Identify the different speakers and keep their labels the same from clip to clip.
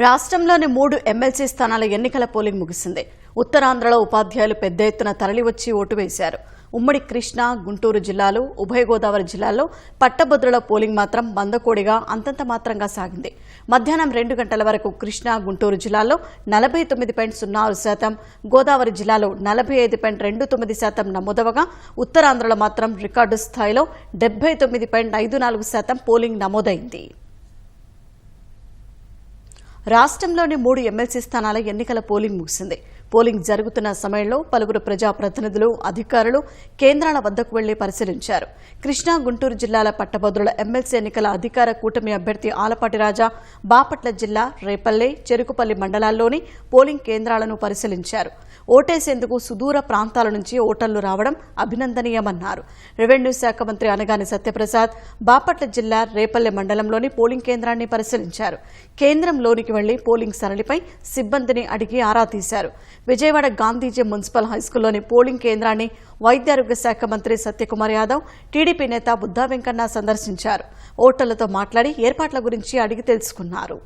Speaker 1: రాష్ట్రంలోని మూడు ఎమ్మెల్సీ స్థానాల ఎన్నికల పోలింగ్ ముగిసింది. ఉత్తరాంధ్రలో ఉపాధ్యాయులు పెద్ద ఎత్తున తరలివచ్చి ఓటు వేశారు. ఉమ్మడి కృష్ణా గుంటూరు జిల్లాలు ఉభయ గోదావరి జిల్లాల్లో పట్టభద్రుల పోలింగ్ మాత్రం బందకోడిగా అంతంత మాత్రంగా సాగింది. మధ్యాహ్నం రెండు గంటల వరకు కృష్ణా గుంటూరు జిల్లాలో నలభై తొమ్మిది పాయింట్ సున్నా ఆరు శాతం గోదావరి జిల్లాలో నలభై ఐదు పాయింట్ రెండు తొమ్మిది శాతం నమోదవగా ఉత్తరాంధ్రలో మాత్రం రికార్డు స్థాయిలో డెబ్బై తొమ్మిది పాయింట్ ఐదు నాలుగు శాతం పోలింగ్ నమోదైంది. రాష్ట్రంలోని మూడు ఎమ్మెల్సీ స్థానాల ఎన్నికల పోలింగ్ ముగిసింది. పోలింగ్ జరుగుతున్న సమయంలో పలువురు ప్రజాప్రతినిధులు అధికారులు కేంద్రాల వద్దకు వెళ్ళి పరిశీలించారు. కృష్ణా గుంటూరు జిల్లాల పట్టభద్రుల ఎమ్మెల్సీ ఎన్నికల అధికార కూటమి అభ్యర్థి ఆలపాటి రాజా బాపట్ల జిల్లా రేపల్లె చెరుకుపల్లి మండలాల్లోని పోలింగ్ కేంద్రాలను పరిశీలించారు. ఓటేసేందుకు సుదూర ప్రాంతాల నుంచి ఓటర్లు రావడం అభినందనీయమన్నారు. రెవెన్యూ శాఖ మంత్రి అనగాని సత్యప్రసాద్ బాపట్ల జిల్లా రేపల్లె మండలంలోని పోలింగ్ కేంద్రాన్ని పరిశీలించారు. కేంద్రంలోనికి వెళ్ళి పోలింగ్ సరళిపై సిబ్బందిని అడిగి ఆరా తీశారు. విజయవాడ గాంధీజీ మున్సిపల్ హైస్కూల్లోని పోలింగ్ కేంద్రాన్ని వైద్యారోగ్య శాఖ మంత్రి సత్యకుమార్ యాదవ్ టీడీపీ నేత బుద్దా వెంకన్న సందర్శించారు. ఓటర్లతో మాట్లాడి ఏర్పాట్ల గురించి అడిగి తెలుసుకున్నారు.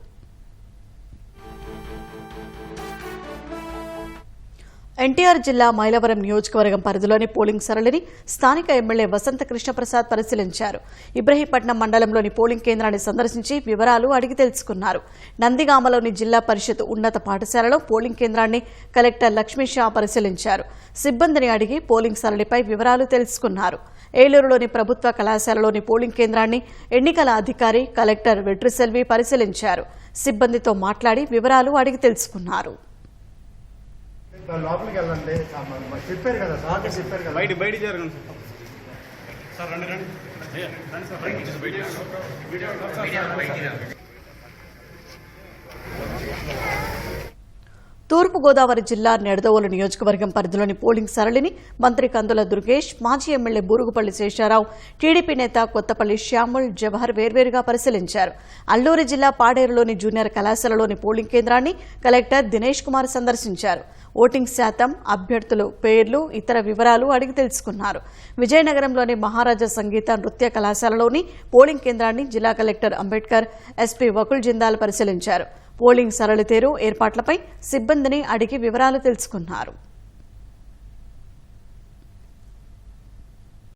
Speaker 1: ఎన్టీఆర్ జిల్లా మైలవరం నియోజకవర్గం పరిధిలోని పోలింగ్ సరళిని స్థానిక ఎమ్మెల్యే వసంత కృష్ణప్రసాద్ పరిశీలించారు. ఇబ్రహీపట్నం మండలంలోని పోలింగ్ కేంద్రాన్ని సందర్శించి వివరాలు అడిగి తెలుసుకున్నారు. నందిగామలోని జిల్లా పరిషత్ ఉన్నత పాఠశాలలో పోలింగ్ కేంద్రాన్ని కలెక్టర్ లక్ష్మీ షా పరిశీలించారు. సిబ్బందిని అడిగి పోలింగ్ సరళిపై వివరాలు తెలుసుకున్నారు. ఏలూరులోని ప్రభుత్వ కళాశాలలోని పోలింగ్ కేంద్రాన్ని ఎన్నికల అధికారి కలెక్టర్ వెట్రిసెల్వి పరిశీలించారు. సిబ్బందితో మాట్లాడి వివరాలు అడిగి తెలుసుకున్నారు.
Speaker 2: లోపలికి వెళ్ళండి. ఆ, మ- మ- చెప్పారు కదా సార్ చెప్పారు కదా.
Speaker 3: బయట బయట జరగండి సార్. సార్ రండి రండి. రండి సార్ రండి బయట
Speaker 1: తూర్పుగోదావరి జిల్లా నెడదవోలు నియోజకవర్గం పరిధిలోని పోలింగ్ సరళిని మంత్రి కందుల దుర్గేష్ మాజీ ఎమ్మెల్యే బూరుగుపల్లి శేషారావు టీడీపీ నేత కొత్తపల్లి శ్యాముల్ జవహర్ వేర్వేరుగా పరిశీలించారు. అల్లూరి జిల్లా పాడేరులోని జూనియర్ కళాశాలలోని పోలింగ్ కేంద్రాన్ని కలెక్టర్ దినేష్ కుమార్ సందర్శించారు. ఓటింగ్ శాతం అభ్యర్థులు పేర్లు ఇతర వివరాలు అడిగి తెలుసుకున్నారు. విజయనగరంలోని మహారాజా సంగీత నృత్య కళాశాలలోని పోలింగ్ కేంద్రాన్ని జిల్లా కలెక్టర్ అంబేద్కర్ ఎస్పీ వకుల్ జిందాల్ పరిశీలించారు. పోలింగ్ సరళితేరు ఏర్పాట్లపై సిబ్బందిని అడిగి వివరాలు తెలుసుకున్నారు.